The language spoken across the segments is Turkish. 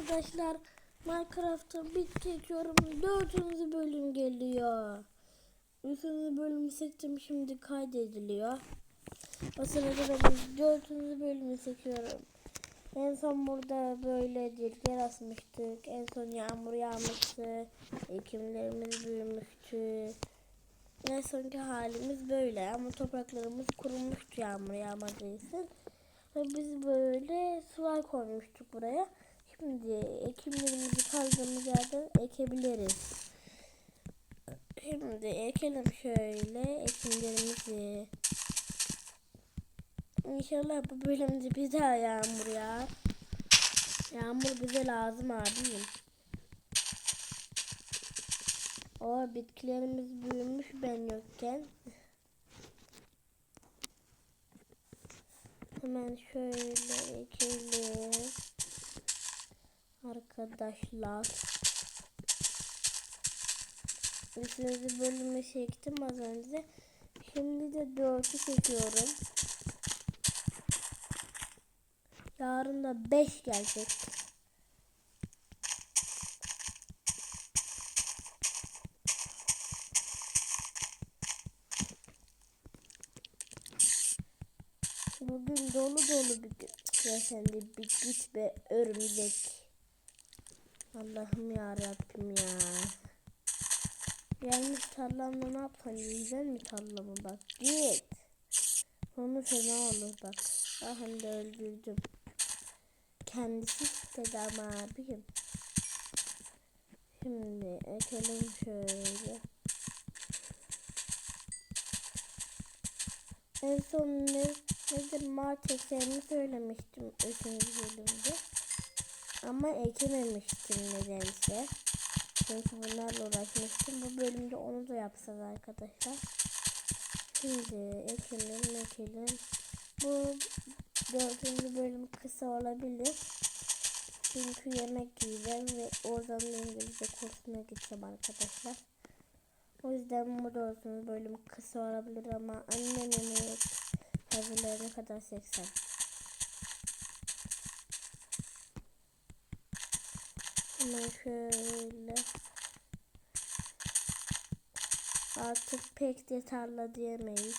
arkadaşlar. Minecraft'ta bit çekiyorum. Dördüncü bölüm geliyor. Üçüncü bölümü seçtim şimdi kaydediliyor. O sırada ben dördüncü bölümü çekiyorum. En son burada böyle dilger asmıştık. En son yağmur yağmıştı. Ekimlerimiz büyümüştü. En sonki halimiz böyle ama topraklarımız kurumuştu yağmur yağmadığı için. Ve biz böyle sular koymuştuk buraya. Şimdi ekimlerimizi kazdığımız yerden ekebiliriz. Şimdi ekelim şöyle ekimlerimizi. İnşallah bu bölümde bir daha yağmur yağar. Yağmur bize lazım abiyim. O bitkilerimiz büyümüş ben yokken. Hemen şöyle ekelim. Arkadaşlar. Üçüncü bölümü çektim az önce. Şimdi de dördü çekiyorum. Yarın da beş gelecek. Bugün dolu dolu bir gün. Ya sen de bir git be örümcek. Allah'ım ya Rabbim ya. Gelmiş tarlamda ne yapsan yiyeceksin mi tarlamı bak git. Onu fena olur bak. Ah hem de öldürdüm. Kendisi istedi ama abim. Şimdi ekelim şöyle. En son ne, nedir Mart ekseğini söylemiştim 3. bölümde. Ama ekememiştim nedense. Çünkü bunlarla uğraşmıştım. Bu bölümde onu da yapsak arkadaşlar. Şimdi ekelim ekelim. Bu dördüncü bölüm kısa olabilir. Çünkü yemek yiyeceğim ve oradan İngilizce kursuna gideceğim arkadaşlar. O yüzden bu dördüncü bölüm kısa olabilir ama annemin hazırlayana kadar 80. Hemen şöyle. Artık pek de tarla diyemeyiz.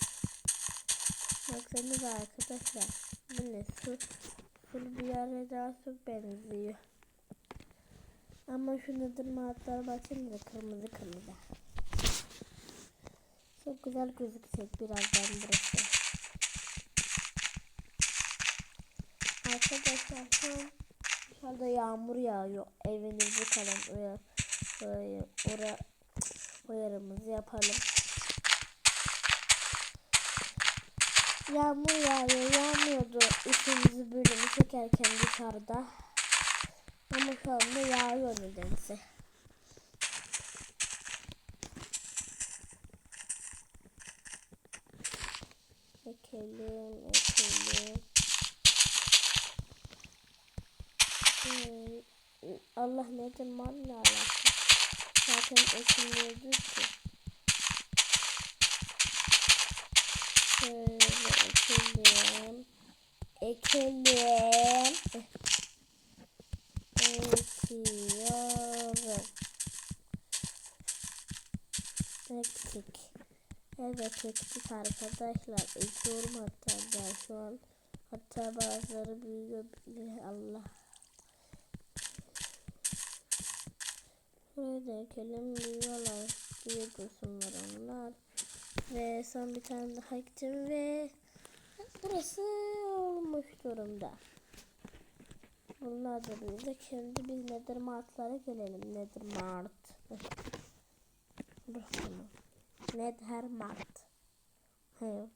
Baksanıza arkadaşlar. Bu ne su? Full bir yere daha çok benziyor. Ama şu nedir matlara bakayım da kırmızı kırmızı. Çok güzel gözükecek birazdan burası. Arkadaşlar şu dışarıda yağmur yağıyor. Evinizi kalın. Oraya, oraya, oraya uyarımızı yapalım. Yağmur yağıyor. Yağmıyordu üçüncü bölümü çekerken dışarıda. Ama şu anda yağıyor nedense. Ekelim, ekelim. Allah nedir mal ne alaka? Zaten ekilmiyordu ki. Şöyle ekelim. Ekelim. Ekiyorum. Ektik. Evet ektik arkadaşlar. Ekiyorum hatta ben şu an. Hatta bazıları büyüyor Allah. Şuraya da ekelim büyüyorlar. Büyü dursunlar onlar. Ve son bir tane daha ektim ve burası olmuş durumda. Bunlar da büyüdü. Şimdi biz nedir martlara gelelim. Nedir mart? Bakalım. Nether mart. He.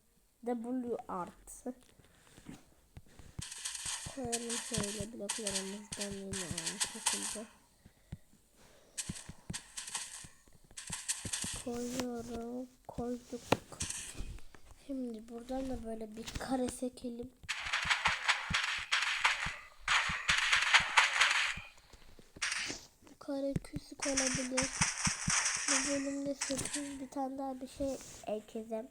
W art. Koyalım şöyle bloklarımızdan yine aynı şekilde. Koyuyorum. Koyduk. Şimdi buradan da böyle bir kare sekelim. Kare küsük olabilir. Bu bölümde sürpriz bir tane daha bir şey ekleyeceğim.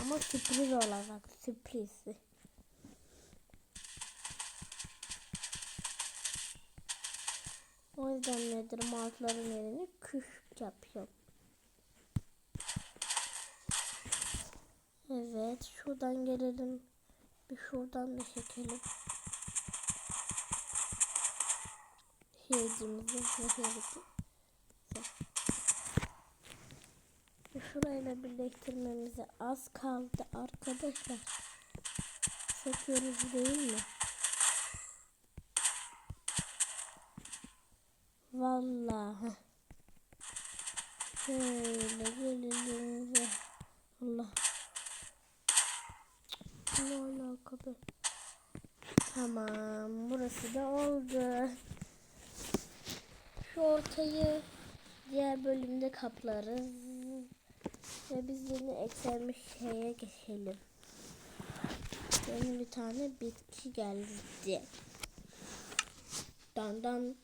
Ama sürpriz olacak. Sürpriz. O yüzden nedir martların yerini küçük yapıyorum. Evet şuradan gelelim. Bir şuradan da çekelim. Ve şehrimizi. Şurayla birleştirmemize az kaldı arkadaşlar. Söküyoruz değil mi? Vallahi. Şöyle gelelim ve Allah. Ne alaka be? Tamam. Burası da oldu. Şu ortayı diğer bölümde kaplarız. Ve biz yeni eklenmiş şeye geçelim. Yeni bir tane bitki geldi. Dan dan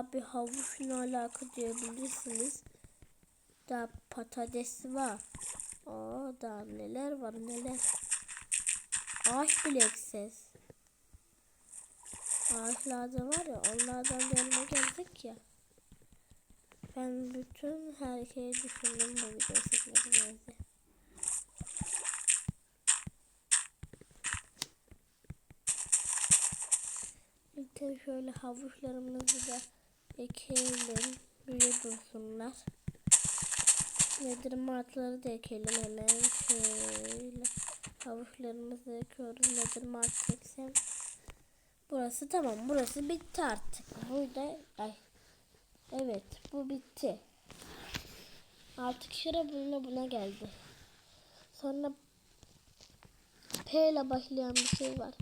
Abi havuç ne alaka diyebilirsiniz. Daha patates var. Aa daha neler var neler. Ağaç bileksiz. Ağaçlarda var ya onlardan yanına geldik ya. Ben bütün her şeyi düşündüm bu videoyu çekmeden önce. Şöyle havuçlarımızı da ekelim. Büyü dursunlar. Nedir martları da ekelim hemen şöyle. Havuçlarımızı ekiyoruz. Nedir mart çeksem. Burası tamam. Burası bitti artık. Burada ay. Evet bu bitti. Artık şıra buna buna geldi. Sonra P ile başlayan bir şey var.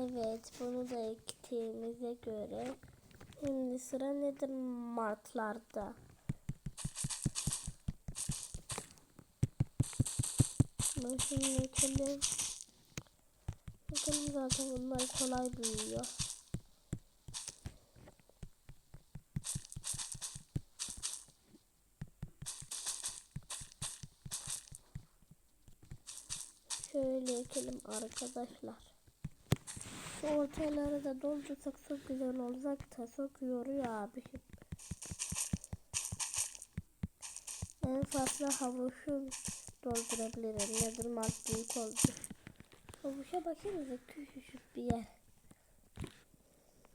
Evet bunu da ektiğimize göre şimdi sıra nedir martlarda. Ben şimdi ekelim. Bakalım zaten bunlar kolay büyüyor. Şöyle ekelim arkadaşlar. Şu ortaları da doldursak çok güzel olacak da çok yoruyor abi. En fazla havuçu doldurabilirim. Nedir mart oldu. Havuça baksanıza küçücük bir yer.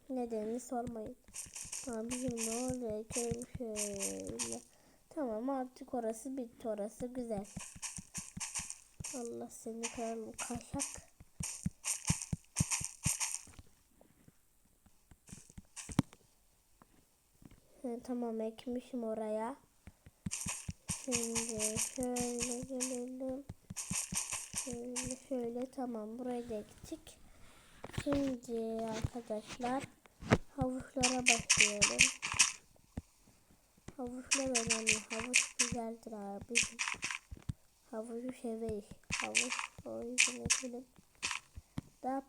Nedenini sormayın. Abicim ne oluyor? Şöyle. Tamam artık orası bitti. Orası güzel. Allah seni kararım kaşak. Tamam ekmişim oraya. Şimdi şöyle gelelim. Şöyle şöyle tamam burayı da ektik. Şimdi arkadaşlar havuçlara başlayalım. Havuçlar önemli. Havuç güzeldir abi. Havucu severiz. Havuç o yüzden ekelim. Daha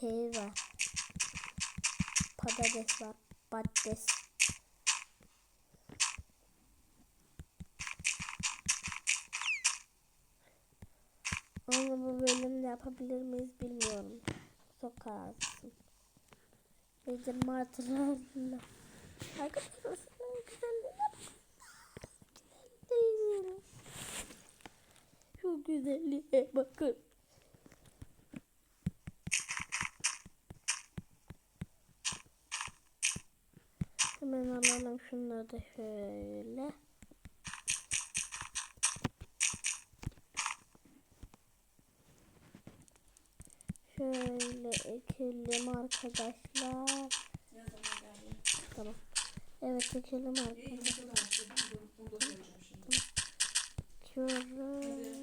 şey var. Patates var. Patates. Ama bu bölümde yapabilir miyiz bilmiyorum. Kararsızım. Nedir martılarla. Arkadaşlar güzelliğine bakın. Şu güzelliğe bakın. Hemen alalım şunları da şöyle. Şöyle ekelim arkadaşlar. Tamam. Evet çekelim arkadaşlar. İyi